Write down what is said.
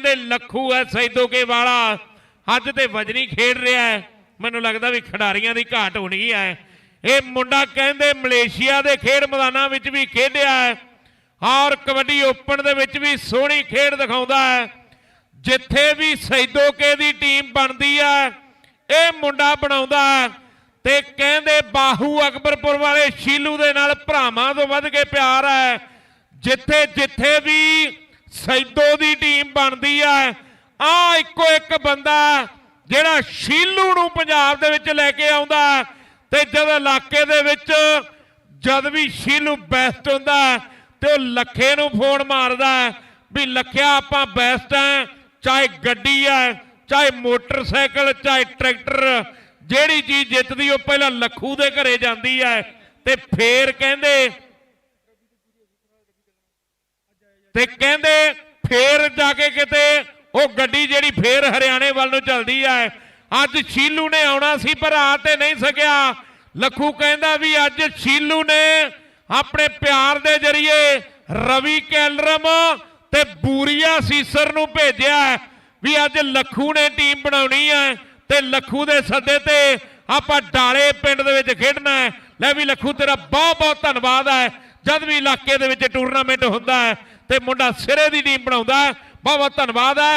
ਕਹਿੰਦੇ, ਲੱਖੂ ਹੈ ਸੈਦੋਕੇ ਵਾਲਾ। ਅੱਜ ਤੇ ਵਜਨੀ ਖੇਡ ਰਿਹਾ ਹੈ ਮੈਨੂੰ ਲੱਗਦਾ ਵੀ ਖਿਡਾਰੀਆਂ ਦੀ ਘਾਟ ਹੋਣੀ ਹੈ ਇਹ ਮੁੰਡਾ ਕਹਿੰਦੇ ਮਲੇਸ਼ੀਆ ਦੇ ਖੇਡ ਮੈਦਾਨਾਂ ਵਿੱਚ ਵੀ ਖੇਡਿਆ ਹੈ ਔਰ ਕਬੱਡੀ ਓਪਨ ਦੇ ਵਿੱਚ ਵੀ ਸੋਹਣੀ ਖੇਡ ਦਿਖਾਉਂਦਾ ਹੈ ਜਿੱਥੇ ਵੀ ਸੈਦੋਕੇ ਦੀ ਟੀਮ ਬਣਦੀ ਹੈ ਇਹ ਮੁੰਡਾ ਬਣਾਉਂਦਾ ਹੈ ਤੇ ਕਹਿੰਦੇ ਬਾਹੂ ਅਕਬਰਪੁਰ ਵਾਲੇ ਸ਼ੀਲੂ ਦੇ ਨਾਲ ਭਰਾਵਾਂ ਤੋਂ ਵੱਧ ਕੇ ਪਿਆਰ ਹੈ ਜਿੱਥੇ ਜਿੱਥੇ ਵੀ ਸੈਦੋ ਦੀ ਟੀਮ ਬਣਦੀ ਹੈ ਆ ਇੱਕੋ ਇੱਕ ਬੰਦਾ ਜਿਹੜਾ ਸ਼ੀਲੂ ਨੂੰ ਪੰਜਾਬ ਦੇ ਵਿੱਚ ਲੈ ਕੇ ਆਉਂਦਾ। ਤੇ ਜਦ ਇਲਾਕੇ ਦੇ ਵਿੱਚ ਜਦ ਵੀ ਸ਼ੀਲੂ ਬੈਸਟ ਹੁੰਦਾ ਤੇ ਉਹ ਲੱਖੇ ਨੂੰ ਫੋਨ ਮਾਰਦਾ ਵੀ ਲੱਖਿਆ ਆਪਾਂ ਬੈਸਟ ਹੈ ਚਾਹੇ ਗੱਡੀ ਹੈ ਚਾਹੇ ਮੋਟਰਸਾਈਕਲ, ਚਾਹੇ ਟਰੈਕਟਰ, ਜਿਹੜੀ ਚੀਜ਼ ਜਿੱਤਦੀ ਉਹ ਪਹਿਲਾਂ ਲੱਖੂ ਦੇ ਘਰੇ ਜਾਂਦੀ ਹੈ ਤੇ ਫੇਰ ਕਹਿੰਦੇ ਤੇ ਕਹਿੰਦੇ ਫੇਰ ਜਾ ਕੇ ਕਿਤੇ ਉਹ ਗੱਡੀ ਜਿਹੜੀ ਫੇਰ ਹਰਿਆਣੇ ਵੱਲ ਨੂੰ ਚੱਲਦੀ ਹੈ ਅੱਜ ਸ਼ੀਲੂ ਨੇ ਆਉਣਾ ਸੀ ਪਰ ਆ ਤੇ ਨਹੀਂ ਸਕਿਆ। ਲੱਖੂ ਕਹਿੰਦਾ ਵੀ ਅੱਜ ਸ਼ੀਲੂ ਨੇ ਆਪਣੇ ਪਿਆਰ ਦੇ ਜ਼ਰੀਏ ਰਵੀ ਕੈਲਰਮ ਤੇ ਬੂਰੀਆ ਸੀਸਰ ਨੂੰ ਭੇਜਿਆ ਵੀ ਅੱਜ ਲੱਖੂ ਨੇ ਟੀਮ ਬਣਾਉਣੀ ਹੈ ਤੇ ਲੱਖੂ ਦੇ ਸੱਦੇ ਤੇ ਆਪਾਂ ਡਾਲੇ ਪਿੰਡ ਦੇ ਵਿੱਚ ਖੇਡਣਾ ਹੈ। ਲੈ ਵੀ ਲੱਖੂ, ਤੇਰਾ ਬਹੁਤ ਬਹੁਤ ਧੰਨਵਾਦ ਹੈ। ਜਦ ਵੀ ਇਲਾਕੇ ਦੇ ਵਿੱਚ ਟੂਰਨਾਮੈਂਟ ਹੁੰਦਾ ਹੈ ਤੇ ਮੁੰਡਾ ਸਿਰੇ ਦੀ ਟੀਮ ਬਣਾਉਂਦਾ ਹੈ ਬਹੁਤ ਬਹੁਤ ਧੰਨਵਾਦ ਹੈ।